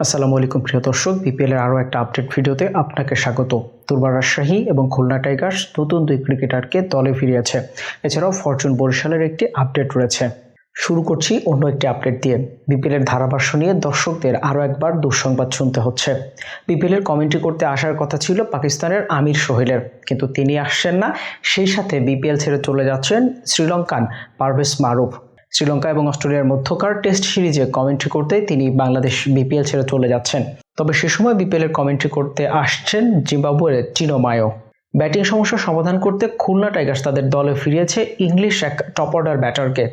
আসসালামু আলাইকুম, প্রিয় দর্শক। বিপিএল এর আরও একটা আপডেট ভিডিওতে আপনাকে স্বাগত। দুর্বার রাজশাহী এবং খুলনা টাইগার্স নতুন দুই ক্রিকেটারকে দলে ফিরিয়েছে। এছাড়াও ফরচুন বরিশালের একটি আপডেট রয়েছে। শুরু করছি অন্য একটি আপডেট দিয়ে। বিপিএল এর ধারাভাষ্য নিয়ে দর্শকদের আরও একবার দুঃসংবাদ শুনতে হচ্ছে। বিপিএল এর কমেন্ট্রি করতে আসার কথা ছিল পাকিস্তানের আমির সোহেলের। কিন্তু তিনি আসছেন না, সেই সাথে বিপিএল ছেড়ে চলে যাচ্ছেন শ্রীলঙ্কান পারভেজ মারুফ। শ্রীলঙ্কা এবং অস্ট্রেলিয়ার মধ্যকার টেস্ট সিরিজে কমেন্ট্রি করতে তিনি বাংলাদেশ বিপিএল ছেড়ে চলে যাচ্ছেন। তবে সে সময় বিপিএল এর কমেন্ট্রি করতে আসছেন জিম্বাবুয়ের চিনো মায়ো। ব্যাটিং সমস্যা সমাধান করতে খুলনা টাইগার্স তাদের দলে ফিরিয়েছে ইংলিশ এক টপ অর্ডার ব্যাটারকে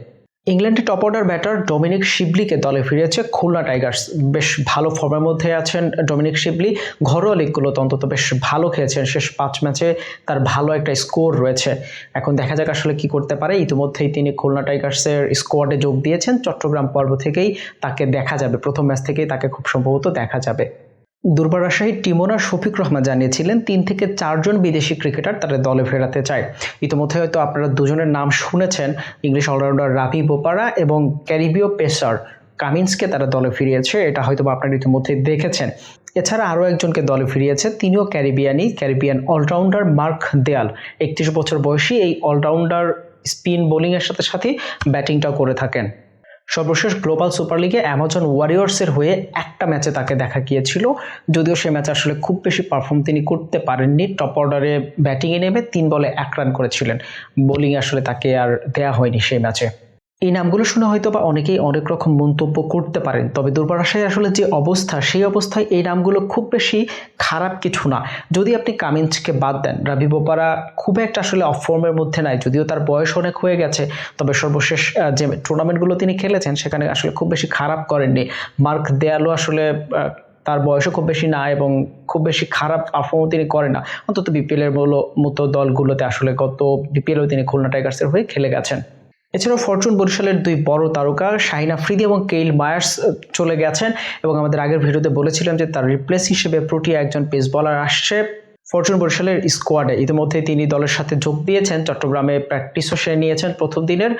ইংল্যান্ডের টপ অর্ডার ব্যাটার ডোমিনিক শিবলিকে দলে ফিরিয়েছে খুলনা টাইগার্স বেশ ভালো ফর্মের মধ্যে আছেন ডোমিনিক শিবলি ঘরোয়া লিগগুলোতে অন্তত বেশ ভালো খেয়েছেন শেষ পাঁচ ম্যাচে তার ভালো একটা স্কোর রয়েছে। এখন দেখা যাক আসলে কি করতে পারে। ইতিমধ্যেই তিনি খুলনা টাইগার্সের স্কোয়াডে যোগ দিয়েছেন। চট্টগ্রাম পর্ব থেকেই তাকে দেখা যাবে। প্রথম ম্যাচ থেকেই তাকে খুব সম্ভবত দেখা যাবে। দুর্বার রাজশাহীর শফিক রহমান জানিয়েছিলেন, তিন থেকে চারজন বিদেশি ক্রিকেটার তাদের দলে ফেরাতে চায়। ইতিমধ্যে হয়তো আপনারা দুজনের নাম শুনেছেন, ইংলিশ অলরাউন্ডার রাবি বোপারা এবং ক্যারিবীয় পেসার কামিন্সকে তারা দলে ফিরিয়েছে, এটা হয়তো আপনারা ইতিমধ্যে দেখেছেন। এছাড়া আরও একজনকে দলে ফিরিয়েছে, তিনিও ক্যারিবিয়ানি, ক্যারিবিয়ান অলরাউন্ডার মার্ক দেয়াল। একত্রিশ বছর বয়সী এই অলরাউন্ডার স্পিন বোলিংয়ের সাথে সাথে ব্যাটিংটাও করে থাকেন। সর্বশেষ গ্লোবাল সুপার লিগে অ্যামাজন ওয়ারিয়র্সের হয়ে একটা ম্যাচে তাকে দেখা গিয়েছিল। যদিও সে ম্যাচে আসলে খুব বেশি পারফর্ম তিনি করতে পারেননি। টপ অর্ডারে ব্যাটিংয়ে নেমে তিন বলে এক রান করেছিলেন। বোলিং আসলে তাকে আর দেয়া হয়নি সেই ম্যাচে। এই নামগুলো শুনে হয়তো বা অনেকেই অনেক রকম মন্তব্য করতে পারেন। তবে দুর্বারাশায় আসলে যে অবস্থা, সেই অবস্থায় এই নামগুলো খুব বেশি খারাপ কিছু না। যদি আপনি কামিন্সকে বাদ দেন, রাবি বোপারা খুব একটা আসলে অফ ফর্মের মধ্যে নাই, যদিও তার বয়স অনেক হয়ে গেছে, তবে সর্বশেষ যে টুর্নামেন্টগুলো তিনি খেলেছেন, সেখানে আসলে খুব বেশি খারাপ করেননি। মার্ক দেয়ালও আসলে তার বয়সও খুব বেশি না এবং খুব বেশি খারাপ পারফর্মও তিনি করেন না। অন্তত বিপিএলের মতো দলগুলোতে আসলে গত বিপিএলও তিনি খুলনা টাইগার্সের হয়ে খেলে গেছেন। এছাড়াও ফরচুন বরিশালের দুই বড় তারকা শাহিন আফ্রিদি এবং কেইল মায়ার্স চলে গেছেন এবং আমাদের আগের ভিডিওতে বলেছিলাম যে তার রিপ্লেস হিসেবে প্রোটিয়া একজন পেস বলার আসছে ফরচুন বরিশালের স্কোয়াডে। ইতিমধ্যে তিনি দলের সাথে যোগ দিয়েছেন, চট্টগ্রামে প্র্যাকটিসও সেরে নিয়েছেন প্রথম দিনের।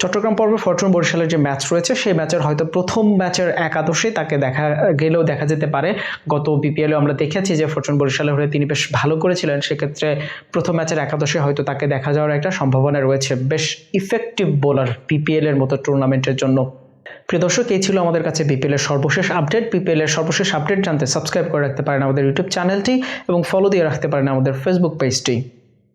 চট্টগ্রাম পর্বে ফরচুন বরিশালের যে ম্যাচ রয়েছে, সেই ম্যাচের হয়তো প্রথম ম্যাচের একাদশে তাকে দেখা, গেলেও দেখা যেতে পারে। গত বিপিএলে আমরা দেখেছি যে ফরচুন বরিশালের হয়ে তিনি বেশ ভালো করেছিলেন। সেক্ষেত্রে প্রথম ম্যাচের একাদশে হয়তো তাকে দেখা যাওয়ার একটা সম্ভাবনা রয়েছে। বেশ ইফেক্টিভ বোলার বিপিএল এর মতো টুর্নামেন্টের জন্য। প্রিয় দর্শক, এই ছিল আমাদের কাছে বিপিএল এর সর্বশেষ আপডেট বিপিএল এর সর্বশেষ আপডেট জানতে সাবস্ক্রাইব করে রাখতে পারেন আমাদের ইউটিউব চ্যানেলটি এবং ফলো দিয়ে রাখতে পারেন আমাদের ফেসবুক পেজটি